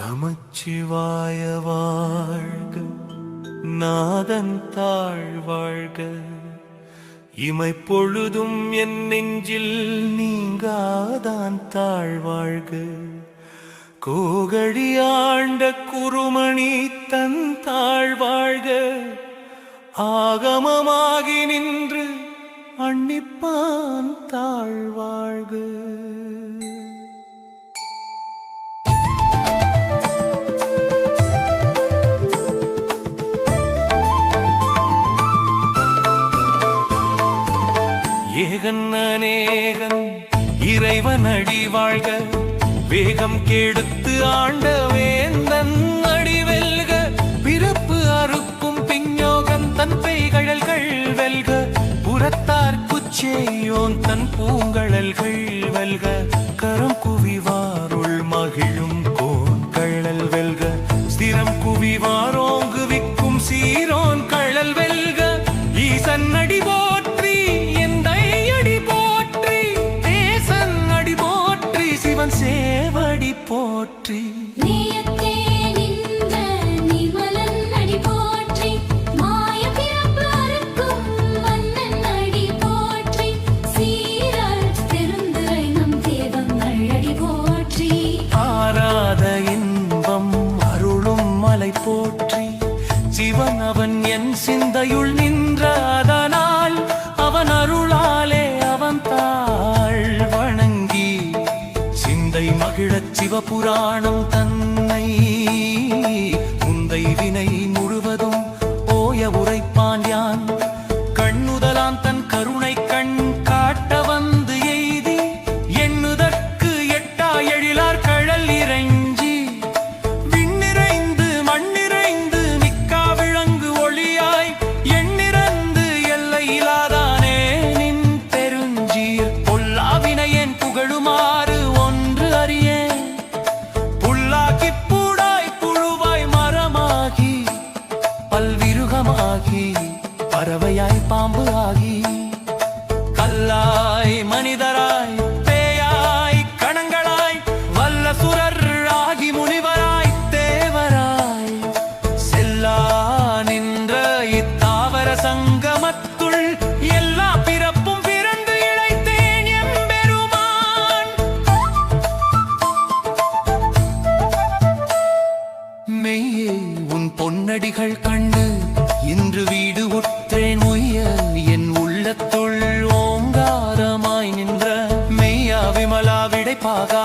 நமச்சிவாய வாழ்க நாதன் தாழ் வாழ்க. இமை பொழுதும் என் நெஞ்சில் நீங்காதான் தாழ் வாழ்க. கோகழி ஆண்ட குருமணி தன் தாழ் வாழ்க. ஆகமமாகி நின்று அன்னிப்பான் தாழ் வாழ்க. ஏகன் அநேகன். இறைவன் அடி வாழ்க வேகம் கெடுத்து ஆண்ட வேந்தன் அடி வெல்க. பிறப்பு அறுக்கும் பிஞ்ஞோகன் தன் பெய்கழல்கள் வெல்க. புறத்தார் குச்சேயோன் தன் பூங்கழல்கள் வெல்க. கரம் குவிவாருள் மகிழும் கோங்கழல் வெல்க. ஸ்திரம் குவிவாரோங்கு மலை போற்றி. சிவன் அவன் என் சிந்தையுள் நின்றதனால் அவன் அருளாலே அவன் தாழ் வணங்கி சிந்தை மகிழச் சிவபுராணம் தன்னை முந்தை வினை பறவையாய் பாம்பு ஆகி கல்லாய் மனிதராய் பேயாய் கணங்களாய் வல்ல சுரர் ஆகி முனிவராய் தேவராய். செல்லா நின்ற இத்தாவர சங்கமத்துள் எல்லா பிறப்பும் பிறந்து இழைத்தேன் எம்பெருமான். மெய்யே உன் பொன்னடிகள் 发簪